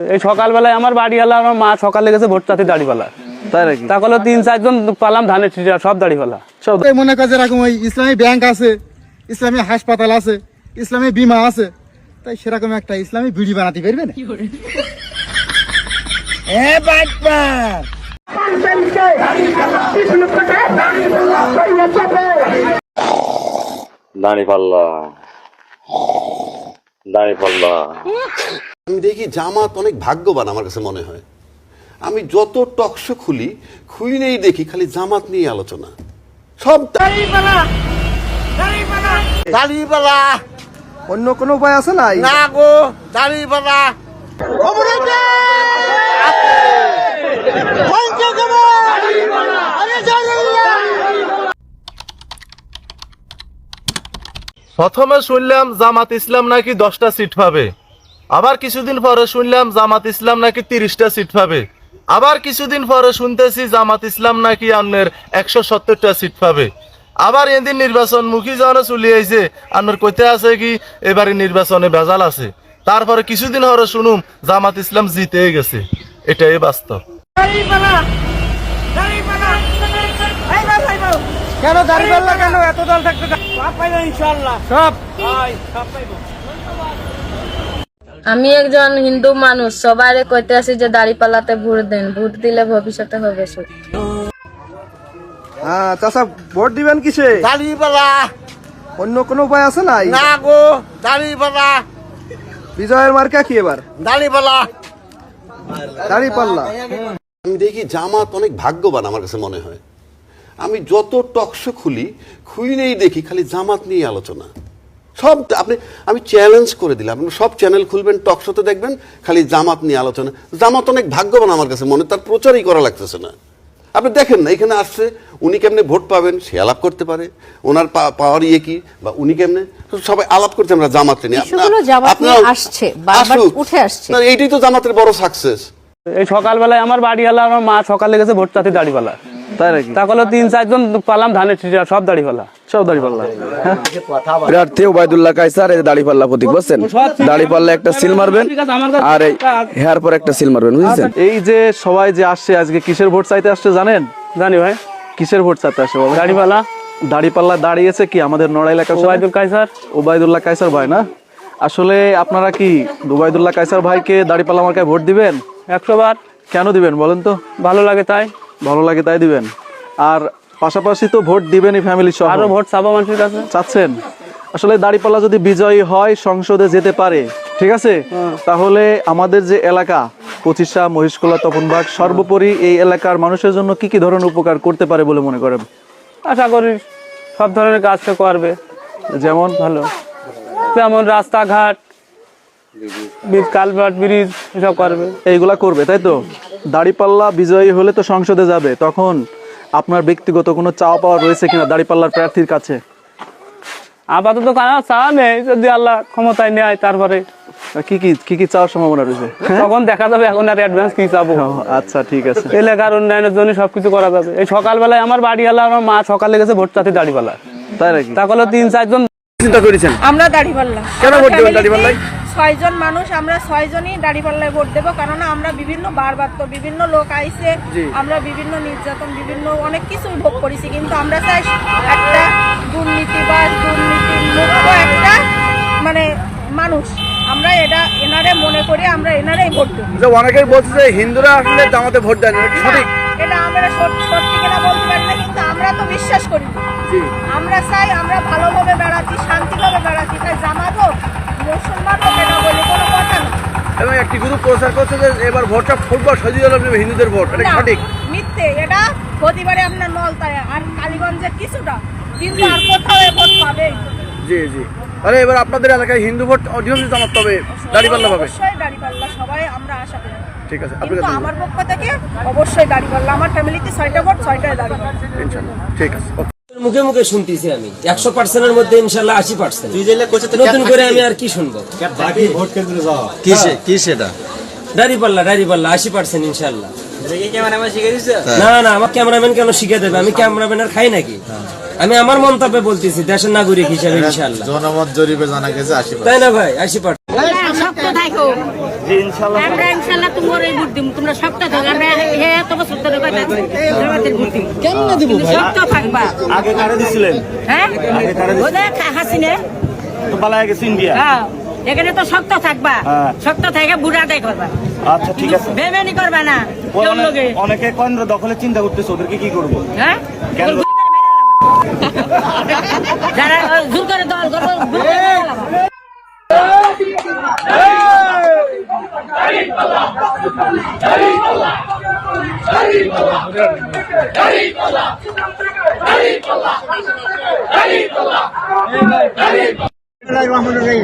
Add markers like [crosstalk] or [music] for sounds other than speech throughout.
এই সকালবেলায় আমার বাড়ি হলো আমার মা সকালে গেছে ভোট চাতে দাঁড়িপালা তাই নাকি? তা তিন চারজন পালাম ধানের ঠিটা সব দাঁড়িপালা সব মনে করে যেরকম ওই ইসলামী ব্যাংক আছে ইসলামী হাসপাতাল আছে ইসলামী বিমা আছে। তাই সেরকম একটা ইসলামী বিড়ি বানাতে পারবে না? দাঁড়ি পাল্লা দাঁড়ি পাল্লা আমি দেখি জামাত অনেক ভাগ্যবান আমার কাছে মনে হয়। আমি যত টকশো খুলি খুইলেই দেখি খালি জামাত নিয়ে আলোচনা। সব দাঁড়িপালা অন্য কোনো উপায় আছে না না গো দাঁড়িপালা প্রথমে শুনলাম জামাত ইসলাম নাকি দশটা সিট পাবে। আবার কিছুদিন পরে শুনলাম জামাত ইসলাম নাকি তিরিশটা সিট পাবে। আবার কিছুদিন পরে শুনতেছি জামাত ইসলাম নাকি আপনার একশো সত্তরটা সিট পাবে। আবার এদিন নির্বাচন মুখী যখন চলে আইছে। আপনার কইতে আছে কি এবারে নির্বাচনে ভেজাল আছে। তারপরে কিছুদিন পরে শুনুম জামাত ইসলাম জিতে গেছে। এটাই বাস্তব। কেন দাঁড়িপাল্লা কেন? এত দল থাকতে সব পাইবে সব। আমি একজন হিন্দু মানুষ সবাই কইতে আছি যে দাড়ি পাল্লাতে ভোট দেন ভোট দিলে ভবিষ্যতে হবে সুখ। হ্যাঁ চাচা ভোট দিবেন কিসে? দাঁড়িপালা অন্য কোনো উপায় আছে না না গো দাঁড়িপালা বিজয়ের মার্কা কি এবার? দাঁড়িপালা দাড়ি পাল্লা আমি দেখি জামাত অনেক ভাগ্যবান আমার কাছে মনে হয়। আমি যত টকশো খুলি খুইলেই দেখি খালি জামাত নিয়ে আলোচনা। সব আপনি আমি চ্যালেঞ্জ করে দিলাম। আপনি সব চ্যানেল খুলবেন টকশোতে দেখবেন খালি জামাত নিয়ে আলোচনা। জামাত অনেক ভাগ্যবান আমার কাছে মনে তার প্রচারই করা লাগতেছে না। আপনি দেখেন না এখানে আসছে উনি কেমনে ভোট পাবেন সে আলাপ করতে পারে। ওনার পাওয়ার ইয়ে কি বা উনি কেমনে সবাই আলাপ করছে আমরা জামাতে নিয়ে। আসছে, উঠে আসছে। না, এইটাই তো জামাতের বড় সাকসেস এই সকালবেলায় আমার বাড়ি হলো আমার মা সকালে গেছে ভোট চাতে দাঁড়িপালা তাই নাকি? তা তিন চারজন পালাম ধানের ঠিটা সব দাঁড়িপালা সব দাড়ি পাল্লা। প্রার্থী ওবায়দুল্লাহ কাইসার এই দাড়ি পাল্লা প্রতীক বুঝছেন? দাড়ি পাল্লা একটা সিল মারবেন আর এই হেয়ার পর একটা সিল মারবেন বুঝছেন? এই যে সবাই যে আসছে আজকে কিসের ভোট চাইতে আসছে জানেন? জানি ভাই। কিসের ভোট চাইতে আসছে বাবা? দাঁড়িপালা দাড়ি পাল্লা দাঁড়িয়েছে কি আমাদের এলাকার ওবায়দুল কাইসার ওবায়দুল্লাহ কাইসার ভাই না? আসলে আপনারা কি ওবায়দুল্লাহ কাইসার ভাইকে দাড়িপাল্লা মার্কায় ভোট দিবেন? একশো বার। কেন দিবেন বলেন তো? ভালো লাগে তাই। ভালো লাগে তাই দিবেন। আর পাশাপাশি তো ভোট দিবেনই ফ্যামিলি সহ। আরও ভোট চাবো মানুষের কাছে। চাচ্ছেন? আসলে দাড়িপাল্লা যদি বিজয়ী হয় সংসদে যেতে পারে। ঠিক আছে? তাহলে আমাদের যে এলাকা পঁচিশা মহিষকোলা তপনবাগ সর্বোপরি এই এলাকার মানুষের জন্য কি কি ধরনের উপকার করতে পারে বলে মনে করেন? আশা করি সব ধরনের কাজ করবে। যেমন? ভালো। যেমন রাস্তাঘাট কালভার্ট ব্রিজ এসব করবে। এইগুলা করবে তাই তো? দাড়িপাল্লা বিজয়ী হলে তো সংসদে যাবে তখন আপনার ব্যক্তিগত কোনো চাওয়া পাওয়া রয়েছে কিনা দাড়িপাল্লার প্রার্থীর কাছে? আপাতত কারও নেই যদি আল্লাহ ক্ষমতায় নেয় তারপরে। কি কি কি কি চাওয়ার সম্ভাবনা রয়েছে? তখন দেখা যাবে এখন আর অ্যাডভান্স কি চাবো। আচ্ছা ঠিক আছে। এলাকার উন্নয়নের জন্য সবকিছু করা যাবে। এই সকালবেলায় আমার বাড়ি হলো আমার মা সকালে গেছে ভোট চাতে দাঁড়িপালা তাই নাকি? তা হলো তিন চারজন চিন্তা করেছেন? আমরা দাড়িপাল্লা। কেন ভোট দেবেন দাড়িপাল্লায়? ছয়জন মানুষ আমরা ছয়জনই দাড়িপাল্লায় ভোট দেবো কেননা আমরা বিভিন্ন বারবার তো বিভিন্ন লোক আইছে আমরা বিভিন্ন নির্যাতন বিভিন্ন অনেক কিছু ভোগ করেছি কিন্তু আমরা চাই একটা দুর্নীতিবাজ দুর্নীতি মুক্ত একটা মানে মানুষ। আমরা এটা এনারে মনে করি আমরা এনারেই ভোট দেবো। অনেকেই বলছে যে হিন্দুরা আসলে জামাতে ভোট এটা সঠিক? এটা আমরা সত্যি সত্যি কিনা বলতে পারি না কিন্তু আমরা তো বিশ্বাস করি আমরা চাই আমরা ভালোভাবে বেড়াচ্ছি শান্তিভাবে বেড়াচ্ছি তাই জামাত হোক মুসলমান হোক এটা বলে কোনো কথা না। এবং একটি গ্রুপ প্রচার করছে যে এবার ভোটটা ফুটবল সজিয়ে হিন্দুদের ভোট এটা সঠিক? মিথ্যে এটা হতে পারে আপনার নলতায় আর কালীগঞ্জের কিছুটা কিন্তু আর কোথাও ভোট পাবে? জি জি। তাহলে এবার আপনাদের এলাকায় হিন্দু ভোট অধিকাংশ জামাত তবে দাঁড়িপাল্লা পাবে। অবশ্যই দাড়িপাল্লা সবাই আমরা আশা করি। ঠিক আছে। আমার পক্ষ থেকে অবশ্যই আমার ফ্যামিলিতে ছয়টা ভোট ইনশাআল্লাহ। ঠিক আছে ওকে। মুখে মুখে শুনতেছি আমি। একশো পার্সেন্টের মধ্যে ইনশাল্লাহ আশি পার্সেন্ট। নতুন করে আমি আর কি শুনব? কিসে কি সেটা ডারি পাল্লা ডারি পাল্লা আশি পার্সেন্ট ইনশাল্লাহ না না আমার ক্যামেরাম্যান কেন শিখে দেবে? আমি ক্যামেরাম্যান আর খাই নাকি? আমি আমার মন্তব্যে বলতেছি দেশের নাগরিক হিসেবে ইনশাল্লাহ জনমত জরিপে জানা গেছে তাই না ভাই? আশি থাকো। আমরা ইনশাল্লাহ তোমার এই ভোট দিব। তোমরা শক্ত থাকো আমরা এত বছর ধরে কথা ভোট দিব। কেমনে দিব কিন্তু শক্ত থাকবা আগে কারে দিছিলেন? হ্যাঁ? হাসিনে। তো পালায় গেছে ইন্ডিয়া? হ্যাঁ। এখানে তো শক্ত থাকবা। হ্যাঁ। শক্ত থেকে বুড়া করবা। আচ্ছা ঠিক আছে। বেমেনি করবা না। কেউ অনেক- লোকে অনেকে কেন্দ্র দখলে চিন্তা করতেছে ওদেরকে কি করব? হ্যাঁ। যারা জোর করে দল করব গুলি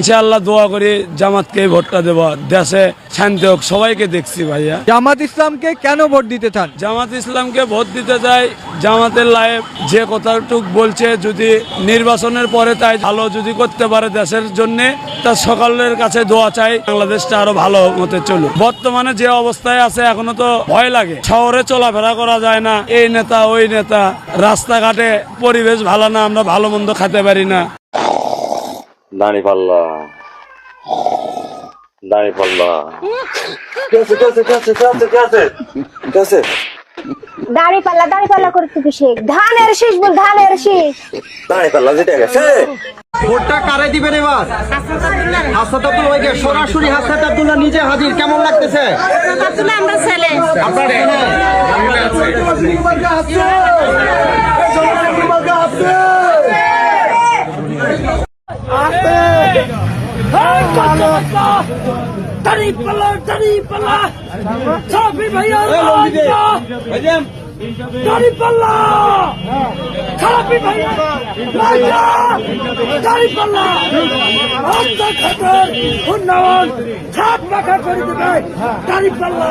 ইনশাআল্লাহ দোয়া করি জামাতকে ভোটটা দেবো দেশে শান্তি হোক সবাইকে দেখছি ভাইয়া। জামাত ইসলামকে কেন ভোট দিতে চান? জামাত ইসলামকে ভোট দিতে চাই জামাতের লাইফ যে কথাটুক বলছে যদি নির্বাচনের পরে তাই ভালো যদি করতে পারে দেশের জন্য তার সকলের কাছে দোয়া চাই বাংলাদেশটা আরও ভালো মতে চলুক। বর্তমানে যে অবস্থায় আছে এখনও তো ভয় লাগে। শহরে চলাফেরা করা যায় না এই নেতা ওই নেতা রাস্তাঘাটে পরিবেশ ভালো না আমরা ভালো মন্দ খেতে পারি না। দাঁড়ি পাল্লা দাঁড়ি পাল্লা কেছে কেছে কেছে কেছে কেছে কেছে দাড়ি পাল্লা দাড়ি পাল্লা করতে কিসে ধানের শীষ বল ধানের শীষ। দাঁড়ি পাল্লা যেটা গেছে। ভোটটা কারে দিবেন এবার? হাসনাত আব্দুল্লাহ ভাইকে সরাসরি হাসনাত আব্দুল্লাহ নিজে হাজির কেমন লাগতেছে? আমরা ছেলে। আপনার পাল্লা হ্যাঁ, দাড়ি পাল্লা সাফি ভাইয়া দাড়ি পাল্লা সাফি ভাইয়া দাড়ি পাল্লা হত্যা খাতার উন্নয়ন ছাপ রাখা করে দেবে। দাড়ি পাল্লা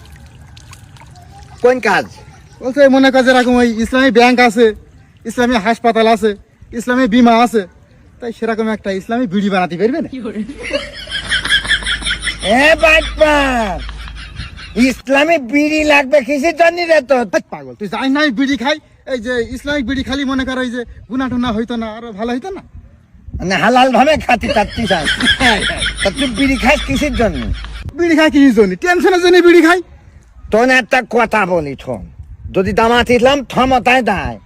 কোন কাজ? বলছে মনে কাজ এরকম ওই ইসলামী ব্যাংক আছে ইসলামী হাসপাতাল আছে ইসলামী বিমা আছে। তাই সেরকম একটা ইসলামী বিড়ি বানাতে পারবে না? এ বাটপার ইসলামী বিড়ি লাগবে কিসের জন্য রে তো পাগল তুই জানিস না আমি বিড়ি খাই? এই যে ইসলামিক বিড়ি খালি মনে করো এই যে গুনা টুনা হইতো না আরও ভালো হইতো না? মানে হালাল ভাবে খাতি চাচ্ছি চাস তুই বিড়ি খাস কিসের জন্য? বিড়ি খাই কি জন্য? টেনশনের জন্য বিড়ি খাই? তোর একটা কথা বলি থম যদি দামাত ইসলাম ক্ষমতায় দেয়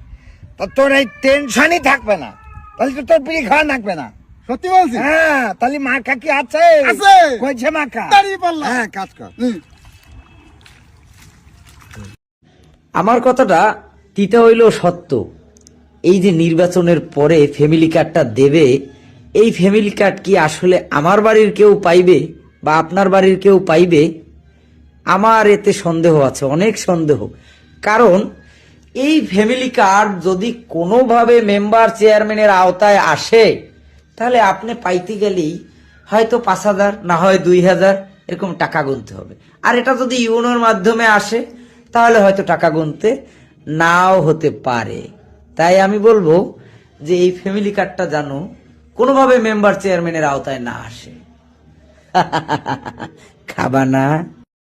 তা তোর এই টেনশনই থাকবে না। তাহলে তো তোর বিড়ি খাওয়া লাগবে না। সত্যি বলছি হ্যাঁ তাহলে মার্কা কি আছে? আছে। কইছে মার্কা? দাঁড়িয়ে হ্যাঁ কাজ কর। আমার কথাটা তিতা হইলেও সত্য। এই যে নির্বাচনের পরে ফ্যামিলি কার্ডটা দেবে এই ফ্যামিলি কার্ড কি আসলে আমার বাড়ির কেউ পাইবে বা আপনার বাড়ির কেউ পাইবে? আমার এতে সন্দেহ আছে, অনেক সন্দেহ। কারণ, এই ফ্যামিলি কার্ড যদি কোনোভাবে মেম্বার চেয়ারম্যানের আওতায় আসে, তাহলে আপনি পাইতে গেলেই হয়তো পাঁচ হাজার, না হয় দুই হাজার, এরকম টাকা গুনতে হবে। আর এটা যদি ইউনোর মাধ্যমে আসে, তাহলে হয়তো টাকা গুনতে নাও হতে পারে। তাই আমি বলব যে এই ফ্যামিলি কার্ডটা জানো কোনোভাবে মেম্বার চেয়ারম্যানের আওতায় না আসে। [laughs] খাবা না।